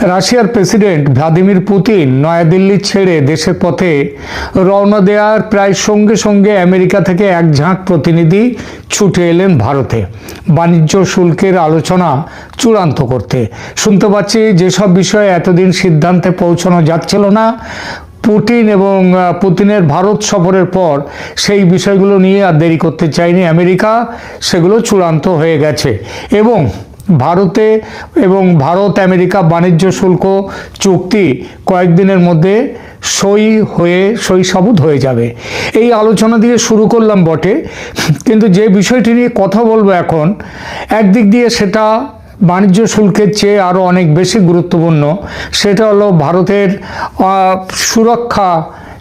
রাশিয়ার president Vladimir Putin New Delhi ছেড়ে দেশের পথে রওনা দেওয়ার প্রায় সঙ্গে সঙ্গে আমেরিকা থেকে এক ঝাঁক প্রতিনিধি ছুটে এলেন ভারতে। বাণিজ্য শুল্কের আলোচনা চূড়ান্ত করতে। শুনতে পাচ্ছি যেসব বিষয়ে এতদিন সিদ্ধান্তে পৌঁছানো যাচ্ছিল না, পুতিন এবং পুতিনের ভারত সফরের পর সেই বিষয়গুলো নিয়ে আর দেরি করতে চায়নি আমেরিকা। সেগুলো চূড়ান্ত হয়ে গেছে। এবং ভারতে এবং ভারত আমেরিকা বাণিজ্য শুল্ক চুক্তি কয়েকদিনের মধ্যে সই হয়ে, সই সাবুত হয়ে যাবে। এই আলোচনা দিয়ে শুরু করলাম বটে। কিন্তু যে বিষয়টি নিয়ে কথা বলব এখন, একদিক দিয়ে সেটা বাণিজ্য শুল্কের চেয়ে আরও অনেক বেশি গুরুত্বপূর্ণ, সেটা হলো ভারতের সুরক্ষা,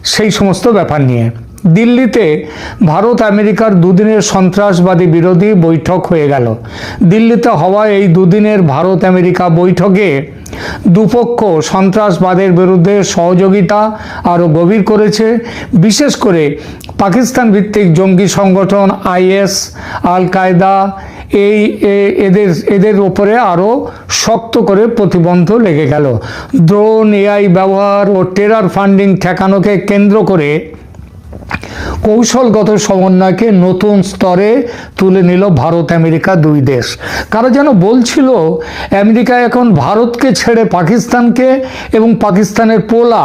সেই সমস্ত ব্যাপার নিয়ে। দিল্লিতে ভারত আমেরিকার দুদিনের সন্ত্রাসবাদী বিরোধী বৈঠক হয়ে গেল। দিল্লিতে হওয়া এই দুদিনের ভারত আমেরিকা বৈঠকে দুপক্ষ সন্ত্রাসবাদের বিরুদ্ধে সহযোগিতা আরও গভীর করেছে। বিশেষ করে পাকিস্তান ভিত্তিক জঙ্গি সংগঠন আইএস, আল কায়দা, এই এদের এদের ওপরে আরও শক্ত করে প্রতিবন্ধ লেগে গেল। ড্রোন, এআই ব্যবহার ও টেরার ফান্ডিং ঠেকানোকে কেন্দ্র করে কৌশলগত সমন্বয়কে নতুন স্তরে তুলে নিল ভারত, আমেরিকা দুই দেশ। কারা যেন বলছিল, আমেরিকা এখন ভারতকে ছেড়ে পাকিস্তানকে এবং পাকিস্তানের পোলা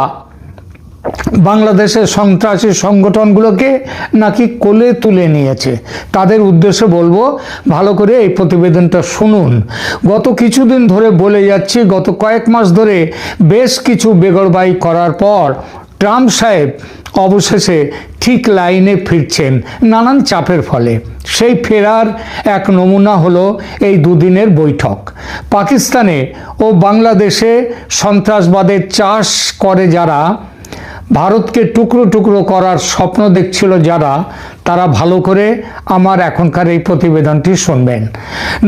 বাংলাদেশের সন্ত্রাসী সংগঠনগুলোকে নাকি কোলে তুলে নিয়েছে? তাদের উদ্দেশ্যে বলব, ভালো করে এই প্রতিবেদনটা শুনুন। গত কিছুদিন ধরে বলে যাচ্ছি, গত কয়েক মাস ধরে বেশ কিছু বেগরবাই করার পর ট্রাম্প সাহেব অবশেষে ঠিক লাইনে ফিরছেন নানান চাপের ফলে। সেই ফেরার এক নমুনা হলো এই দুদিনের বৈঠক। পাকিস্তানে ও বাংলাদেশে সন্ত্রাসবাদের চাষ করে যারা, ভারতকে টুকরো টুকরো করার স্বপ্ন দেখছিল যারা তারা ভালো করে আমার এখনকার এই প্রতিবেদনটি শুনবেন।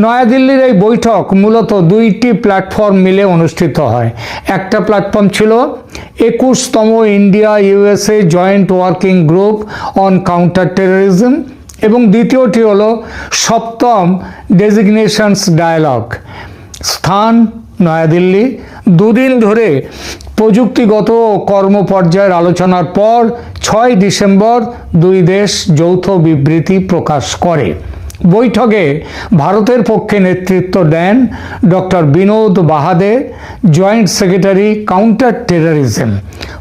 নয়াদিল্লির এই বৈঠক মূলত দুইটি প্ল্যাটফর্ম মিলে অনুষ্ঠিত হয়। একটা প্ল্যাটফর্ম ছিল একুশতম India USA joint working group on counter terrorism এবং দ্বিতীয়টি হলো সপ্তম ডেজিগনেশনস ডায়ালগ। স্থান নয়াদিল্লি। দুদিন ধরে প্রযুক্তিগত কর্ম পর্যায়ের আলোচনার পর ছয় ডিসেম্বর দুই দেশ যৌথ বিবৃতি প্রকাশ করে। বৈঠকে ভারতের পক্ষে নেতৃত্ব দেন doctor Vinod Bahade, joint secretary counter terrorism,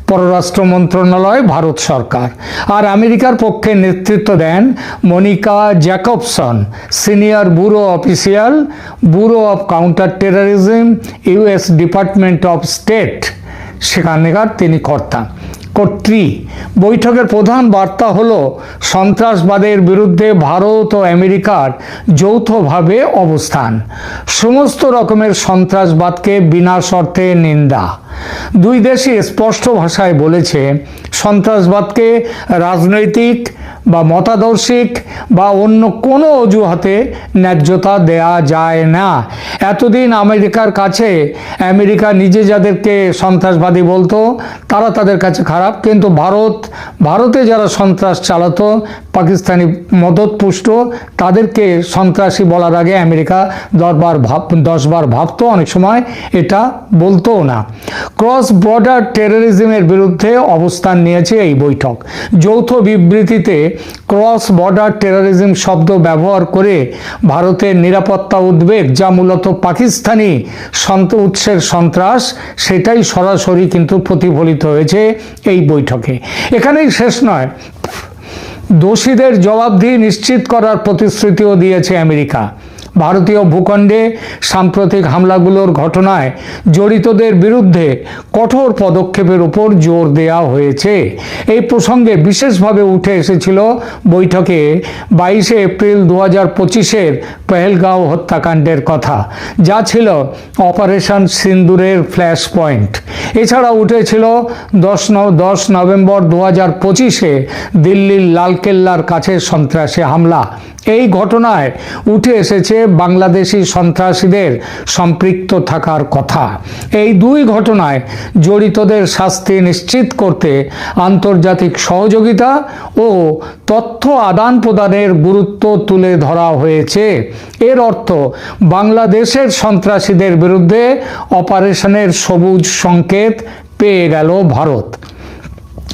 পররাষ্ট্র মন্ত্রণালয়, ভারত সরকার। আর আমেরিকার পক্ষে নেতৃত্ব দেন Monica Jacobson, senior bureau official, bureau of counter terrorism US department of state. সেখানকার তিনি কর্তা। কর্ত্রী, বৈঠকের প্রধান বার্তা হল, সন্ত্রাসবাদের বিরুদ্ধে ভারত ও আমেরিকার যৌথভাবে অবস্থান। সমস্ত রকমের সন্ত্রাসবাদকে বিনা শর্তে নিন্দা। দুই দেশই স্পষ্ট ভাষায় বলেছে সন্ত্রাসবাদকে রাজনৈতিক বা মতাদর্শিক বা অন্য কোনো অজুহাতে ন্যায্যতা দেয়া যায় না। এতদিন আমেরিকার কাছে আমেরিকা নিজে যাদেরকে সন্ত্রাসবাদী বলতো, তারা তাদের কাছে খারাপ। কিন্তু ভারত, ভারতে যারা সন্ত্রাস চালাতো, পাকিস্তানি মদত পুষ্ট তাদেরকে সন্ত্রাসী বলার আগে আমেরিকা দশবার ভাব, দশবার ভাবতো। অনেক সময় এটা বলতো না। ক্রস বর্ডার টেরোরিজমের বিরুদ্ধে অবস্থান নিয়েছে এই বৈঠক। যৌথ বিবৃতিতে ক্রস বর্ডার টেরোরিজম শব্দ ব্যবহার করে ভারতের নিরাপত্তা উদ্বেগ, যা মূলত পাকিস্তানি সন্ত উৎসের সন্ত্রাস, সেটাই সরাসরি কিন্তু প্রতিফলিত হয়েছে এই বৈঠকে। এখানেই শেষ নয়। দোষীদের জবাবদিহি নিশ্চিত করার প্রতিশ্রুতিও দিয়েছে আমেরিকা। ভারতীয় ভূখণ্ডে সাম্প্রতিক হামলাগুলোর ঘটনায় জড়িতদের বিরুদ্ধে কঠোর পদক্ষেপের উপর জোর দেওয়া হয়েছে। এই প্রসঙ্গে বিশেষভাবে উঠে এসেছিল বৈঠকে বাইশে এপ্রিল দু হাজার পঁচিশের পেহেলগাঁও হত্যাকাণ্ডের কথা, যা ছিল অপারেশন সিন্দুরের ফ্ল্যাশ পয়েন্ট। এছাড়া উঠেছিল দশ ন, দশ নভেম্বর দু হাজার পঁচিশে দিল্লির লালকেল্লার কাছে সন্ত্রাসী হামলা। এই ঘটনায় উঠে এসেছে বাংলাদেশি সন্ত্রাসীদের সম্পৃক্ত থাকার কথা। এই দুই ঘটনায় জড়িতদের শাস্তি নিশ্চিত করতে আন্তর্জাতিক সহযোগিতা ও তথ্য আদান প্রদানের গুরুত্ব তুলে ধরা হয়েছে। এর অর্থ, বাংলাদেশের সন্ত্রাসীদের বিরুদ্ধে অপারেশনের সবুজ সংকেত পেয়ে গেল ভারত।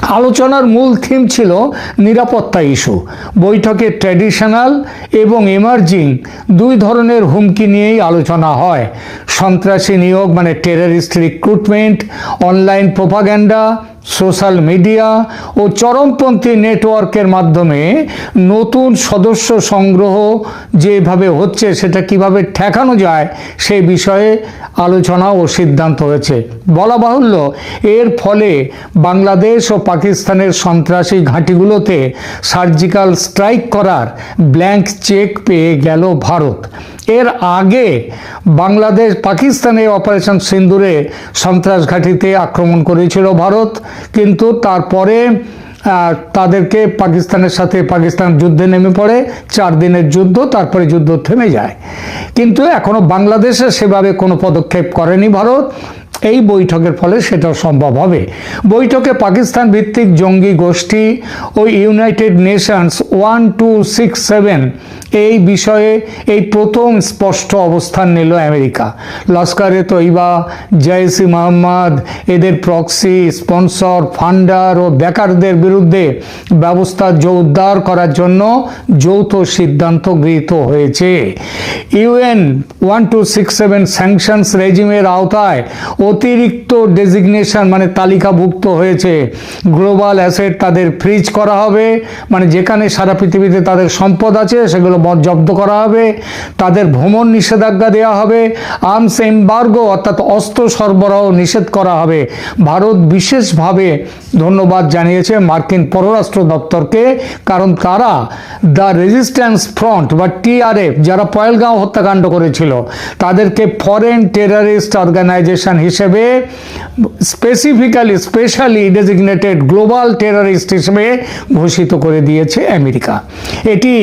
আলোচনার মূল থিম ছিল নিরাপত্তা ইস্যু। বৈঠকে ট্র্যাডিশনাল এবং এমার্জিং দুই ধরনের হুমকি নিয়েই আলোচনা হয়। সন্ত্রাসী নিয়োগ মানে terrorist recruitment, online propaganda social media ও চরমপন্থী নেটওয়ার্কের মাধ্যমে নতুন সদস্য সংগ্রহ যেভাবে হচ্ছে সেটা কীভাবে ঠেকানো যায় সেই বিষয়ে আলোচনা ও সিদ্ধান্ত হয়েছে। বলা বাহুল্য, এর ফলে বাংলাদেশ ও পাকিস্তানের সন্ত্রাসী ঘাঁটিগুলোতে সার্জিক্যাল স্ট্রাইক করার ব্ল্যাঙ্ক চেক পেয়ে গেল ভারত। এর আগে বাংলাদেশ পাকিস্তানে অপারেশন সিন্দুরে সন্ত্রাস ঘাঁটিতে আক্রমণ করেছিল ভারত, কিন্তু তারপরে তাদেরকে পাকিস্তানের সাথে পাকিস্তান যুদ্ধে নেমে পড়ে। চার দিনের যুদ্ধ, তারপরে যুদ্ধ থেমে যায়। কিন্তু এখনও বাংলাদেশে সেভাবে কোনো পদক্ষেপ করেনি ভারত। এই বৈঠকের ফলে সেটা সম্ভব হবে। বৈঠকে পাকিস্তান ভিত্তিক জঙ্গি গোষ্ঠী ও United Nations one, two, six, seven এই বিষয়ে এই প্রথম স্পষ্ট অবস্থান নিল আমেরিকা। লস্করে তৈবা জয়সি মোহাম্মদ, এদের প্রক্সি, স্পন্সর, ফান্ডার ও বেকারদের বিরুদ্ধে ব্যবস্থা জোরদার করার জন্য যৌথ সিদ্ধান্ত গৃহীত হয়েছে। UN one, two, six, seven sanctions রেজিমের আওতায় অতিরিক্ত ডেজিগনেশন মানে তালিকাভুক্ত হয়েছে। গ্লোবাল অ্যাসেট তাদের ফ্রিজ করা হবে। মানে যেখানে সারা পৃথিবীতে তাদের সম্পদ আছে, সেগুলো বদ- জব্দ করা হবে। তাদের ভ্রমণ নিষেধাজ্ঞা দেওয়া হবে। আর্মস এম্বার্গো অর্থাৎ অস্ত্র সরবরাহ নিষেধ করা হবে। ভারত বিশেষভাবে ধন্যবাদ জানিয়েছে মার্কিন পররাষ্ট্র দপ্তরকে, কারণ তারা দ্য রেজিস্ট্যান্স ফ্রন্ট বা টিআরএফ যারা পয়েলগাঁও হত্যাকাণ্ড করেছিল, তাদেরকে ফরেন টেরারিস্ট অর্গানাইজেশন হিসেবে specifically specially designated global terrorist হিসেবে ঘোষিত করে দিয়েছে আমেরিকা। এটি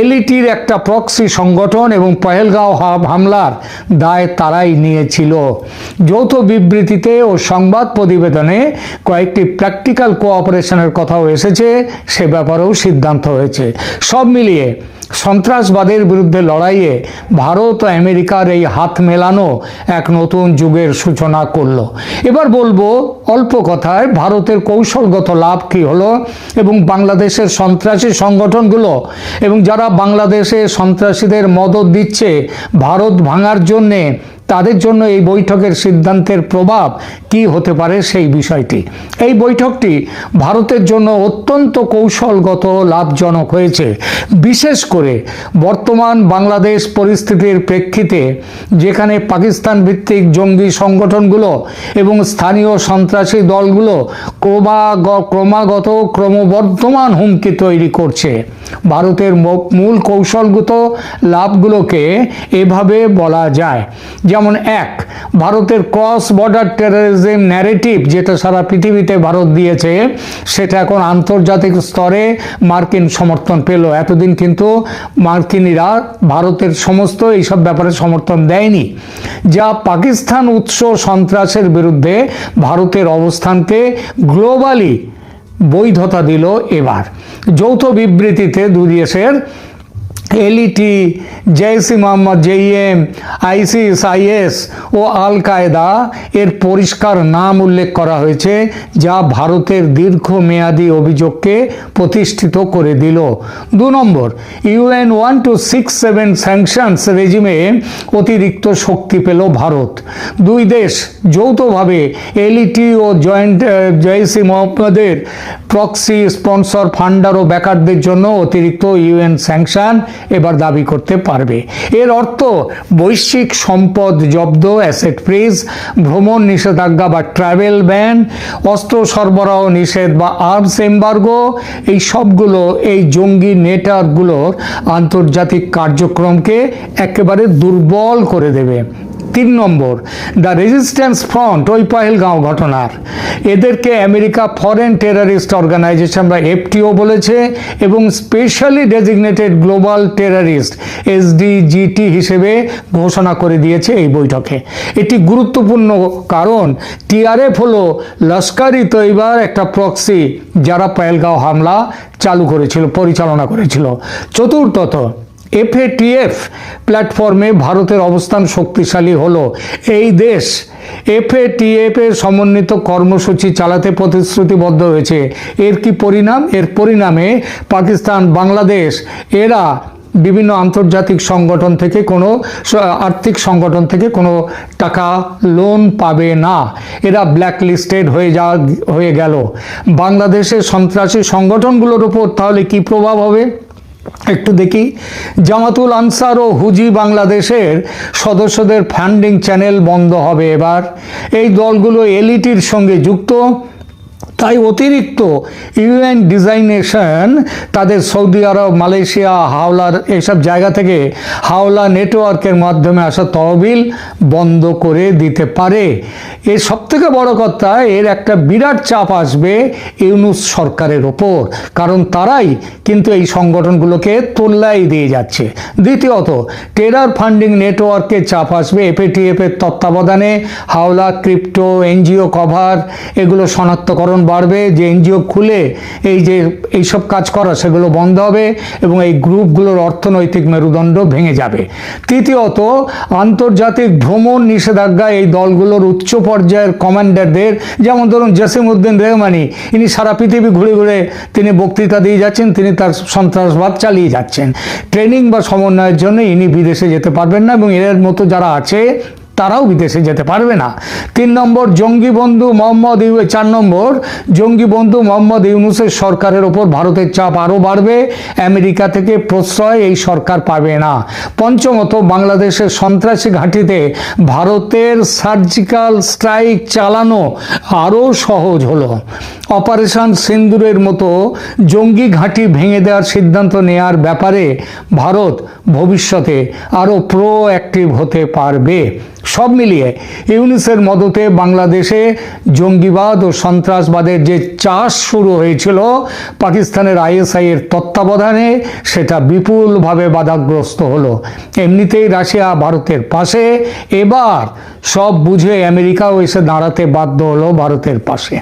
এলইটির একটা প্রক্সি সংগঠন এবং পহেলগাঁও হামলার দায় তারাই নিয়েছিল। যৌথ বিবৃতিতে ও সংবাদ প্রতিবেদনে কয়েকটি প্র্যাকটিক্যাল কোঅপারেশনের কথাও এসেছে, সে ব্যাপারেও সিদ্ধান্ত হয়েছে। সব মিলিয়ে সন্ত্রাসবাদের বিরুদ্ধে লড়াইয়ে ভারত ও আমেরিকার এই হাত মেলানো এক নতুন যুগের সূচনা করল। এবার বলব অল্প কথায় ভারতের কৌশলগত লাভ কি হলো এবং বাংলাদেশের সন্ত্রাসী সংগঠনগুলো এবং যারা বাংলাদেশে সন্ত্রাসীদের মদত দিচ্ছে ভারত ভাঙার জন্যে তাদের জন্য এই বৈঠকের সিদ্ধান্তের প্রভাব কি হতে পারে সেই বিষয়টি। এই বৈঠকটি ভারতের জন্য অত্যন্ত কৌশলগত, লাভজনক হয়েছে। বিশেষ করে বর্তমান বাংলাদেশ পরিস্থিতির প্রেক্ষিতে, যেখানে পাকিস্তান ভিত্তিক জঙ্গি সংগঠনগুলো এবং স্থানীয় সন্ত্রাসী দলগুলো ক্রমাগ- ক্রমাগত ক্রমবর্ধমান হুমকি তৈরি করছে। ভারতের মূল কৌশলগত লাভগুলোকে এভাবে বলা যায়। যেমন এক, ভারতের ক্রস বর্ডার টেরোরিজম ন্যারেটিভ যেটা সারা পৃথিবীতে ভারত দিয়েছে, সেটা এখন আন্তর্জাতিক স্তরে মার্কিন সমর্থন পেল। এতদিন কিন্তু মার্কিনীরা ভারতের সমস্ত এইসব ব্যাপারে সমর্থন দেয়নি। যা পাকিস্তান উৎস সন্ত্রাসের বিরুদ্ধে ভারতের অবস্থানকে গ্লোবালি বৈধতা দিল এবার। যৌথ বিবৃতিতে দুই দেশের LET Jaish Mohammad JEM ISIS IS O Al Qaeda এর পরিষ্কার নাম উল্লেখ করা হয়েছে, যা ভারতের দীর্ঘমেয়াদী অভিযোগকে প্রতিষ্ঠিত করে দিল। দু নম্বর UN one two six seven sanctions রেজিমে অতিরিক্ত শক্তি পেল ভারত। দুই দেশ যৌথভাবে এলইটি ও জয়েন্ট জয়েসি মোহাম্মদের প্রক্সি স্পন্সর ফান্ডার ও ব্যাকারদের জন্য অতিরিক্ত ইউএন স্যাংশন এবার দাবি করতে পারবে। এর অর্থ বৈশ্বিক সম্পদ জব্দ অ্যাসেট ফ্রিজ ভ্রমণ নিষেধাজ্ঞা বা ট্রাভেল ব্যান অস্ত্র সরবরাহ নিষেধ বা আর্মস এম্বার্গো এই সবগুলো এই জঙ্গি নেটওয়ার্কগুলোর আন্তর্জাতিক কার্যক্রমকে একেবারে দুর্বল করে দেবে। তিন নম্বর, দ্য রেজিস্ট্যান্স ফ্রন্ট ওই পহেলগাঁও ঘটনার। এদেরকে আমেরিকা ফরেন টেরারিস্ট অর্গানাইজেশন বা এফটিও বলেছে এবং specially designated global terrorist SDGT হিসেবে ঘোষণা করে দিয়েছে এই বৈঠকে। এটি গুরুত্বপূর্ণ কারণ টিআরএফ হলো লস্করি তৈবার একটা প্রক্সি যারা পহেলগাঁও হামলা চালু করেছিল, পরিচালনা করেছিল। চতুর্থত এফএটিএফ প্ল্যাটফর্মে ভারতের অবস্থান শক্তিশালী হলো। এই দেশ এফএটিএফ এর সমন্বিত কর্মসূচি চালাতে প্রতিশ্রুতিবদ্ধ হয়েছে। এর কি পরিণাম? এর পরিণামে পাকিস্তান, বাংলাদেশ, এরা বিভিন্ন আন্তর্জাতিক সংগঠন থেকে কোনো আর্থিক সংগঠন থেকে কোনো টাকা লোন পাবে না। এরা ব্ল্যাক লিস্টেড হয়ে যা, হয়ে গেল। বাংলাদেশের সন্ত্রাসী সংগঠনগুলোর উপর তাহলে কি প্রভাব হবে? একটু দেখি। জামাতুল আনসার ও হুজি বাংলাদেশের সদস্যদের ফান্ডিং চ্যানেল বন্ধ হবে এবার। এই দলগুলো এলইটির সঙ্গে যুক্ত। তাই অতিরিক্ত ইউএন ডিজাইনেশন, তাদের সৌদি আরব, মালয়েশিয়া, হাওলার এইসব জায়গা থেকে হাওলা নেটওয়ার্কের মাধ্যমে আসা তহবিল বন্ধ করে দিতে পারে। এর সবথেকে বড় কথা, এর একটা বিরাট চাপ আসবে ইউনুস সরকারের ওপর, কারণ তারাই কিন্তু এই সংগঠনগুলোকে তোল্লাই দিয়ে যাচ্ছে। দ্বিতীয়ত, টেরার ফান্ডিং নেটওয়ার্কে চাপ আসবে এফএটিএফ এর তত্ত্বাবধানে হাওলা, ক্রিপ্টো, এনজিও কভার, এগুলো শনাক্তকরণ বাড়বে, যে এনজিও খুলে এই যে এইসব কাজ করা, সেগুলো বন্ধ হবে এবং এই গ্রুপগুলোর অর্থনৈতিক মেরুদণ্ড ভেঙে যাবে। তৃতীয়ত, আন্তর্জাতিক ভ্রমণ নিষেধাজ্ঞা এই দলগুলোর উচ্চ পর্যায়ের কমান্ডারদের, যেমন ধরুন জসিম উদ্দিন রেহমানি, ইনি সারা পৃথিবী ঘুরে ঘুরে তিনি বক্তৃতা দিয়ে যাচ্ছেন, তিনি তার সন্ত্রাসবাদ চালিয়ে যাচ্ছেন। ট্রেনিং বা সমন্বয়ের জন্য ইনি বিদেশে যেতে পারবেন না এবং এর মতো যারা আছে তারাও বিদেশে যেতে পারবে না। তিন নম্বর, জঙ্গি বন্ধু মোহাম্মদ ইউ চার নম্বর, জঙ্গি বন্ধু মোহাম্মদ ইউনুসের সরকারের ওপর ভারতের চাপ আরও বাড়বে। আমেরিকা থেকে প্রশ্রয় এই সরকার পাবে না। পঞ্চমত, বাংলাদেশের সন্ত্রাসী ঘাঁটিতে ভারতের সার্জিক্যাল স্ট্রাইক চালানো আরও সহজ হলো। অপারেশন সিন্দুরের মতো জঙ্গি ঘাঁটি ভেঙে দেওয়ার সিদ্ধান্ত নেয়ার ব্যাপারে ভারত ভবিষ্যতে আরও প্রো অ্যাক্টিভ হতে পারবে। সব মিলিয়ে ইউনিসের মদতে বাংলাদেশে জঙ্গিবাদ ও সন্ত্রাসবাদের যে চাষ শুরু হয়েছিল, পাকিস্তানের আইএসআই এর তত্ত্বাবধানে সেটা বিপুলভাবে বাধাগ্রস্ত হলো। এমনিতেই রাশিয়া ভারতের পাশে, এবার সব বুঝে আমেরিকাও এসে দাঁড়াতে বাধ্য হলো ভারতের পাশে।